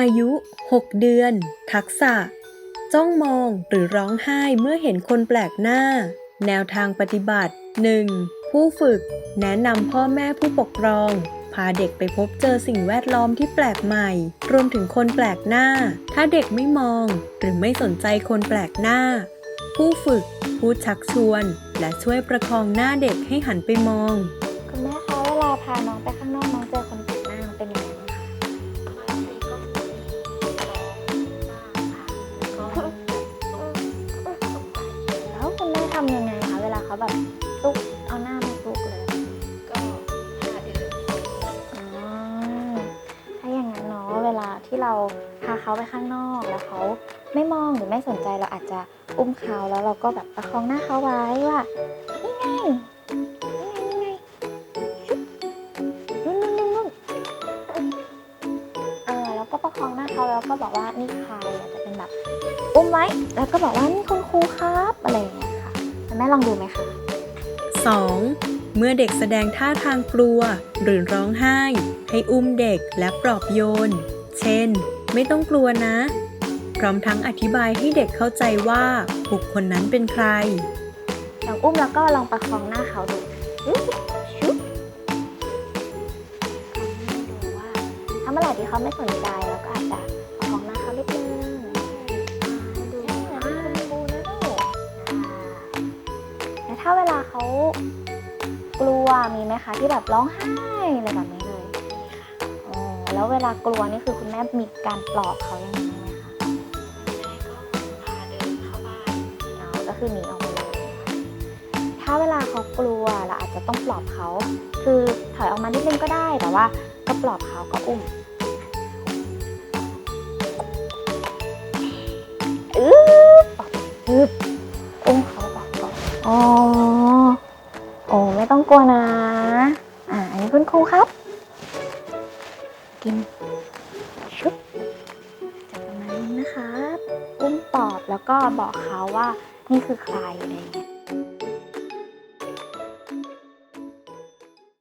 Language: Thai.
อายุ 6 เดือน ทักษะ จ้องมองหรือร้องไห้เมื่อเห็นคนแปลกหน้า แนวทางปฏิบัติ 1. ผู้ฝึก แนะนำพ่อแม่ผู้ปกครอง พาเด็กไปพบเจอสิ่งแวดล้อมที่แปลกใหม่ รวมถึงคนแปลกหน้า ถ้าเด็กไม่มอง หรือไม่สนใจคนแปลกหน้า ผู้ฝึกพูดชักชวน และช่วยประคองหน้าเด็กให้หันไปมอง คุณแม่คะเวลาพาน้องไปข้าง เวลาเขาแบบซุกเอาหน้ามาซุกเลย ก็ห้าเดือนอ๋อถ้าอย่างนั้นเนาะเวลาที่เราพาเขาไปข้างนอกแล้วเขาไม่มองหรือไม่สนใจเราอาจจะอุ้มเขาแล้วเราก็แบบประคองหน้าเขาไว้ว่านี่ไงนี่ไงนี่ไงชุบนู่นนู่นนู่นนู่นเออแล้วก็ประคองหน้าเขาแล้วก็บอกว่านี่ใครอาจจะเป็นแบบ อุ้มไว้แล้วก็บอกว่านี่คุณครูครับ แม่ลองดูไหมคะ 2. เมื่อเด็กแสดงท่าทางกลัว หรือร้องไห้ ให้อุ้มเด็กและปลอบโยน เช่น ไม่ต้องกลัวนะ พร้อมทั้งอธิบายให้เด็กเข้าใจว่าบุคคลนั้นเป็นใคร ลองอุ้มแล้วก็ลองประคองหน้าเขาดูชุบชุบดูว่าถ้าเมื่อไหร่ที่เขาไม่สนใจแล้วก็อาจจะ กลัวมีไหมคะที่แบบร้องไห้อะไรแบบนี้เลยอ๋อแล้วเวลากลัวนี่คือคุณแม่มีการปลอบเขายังไงไหมคะแม่ก็พาเดินเข้าบ้านเนาก็คือหนีออกมาเลยถ้าเวลาเขากลัวเราอาจจะต้องปลอบเขา คือถอยออกมานิดนึงก็ได้แต่ว่า ก็ปลอบเขาก็อุ้มอึ๊บปลอบอึ๊บอุ้มเขาปอบก่อนอ๋อ โอ้ไม่ต้องกลัวนะ อ่าอันนี้คุณครูครับ กินชุบจะประมาณนี้นะคะอุ้มตอบแล้วก็บอกเขาว่านี่คือใครอะไรอย่างเงี้ย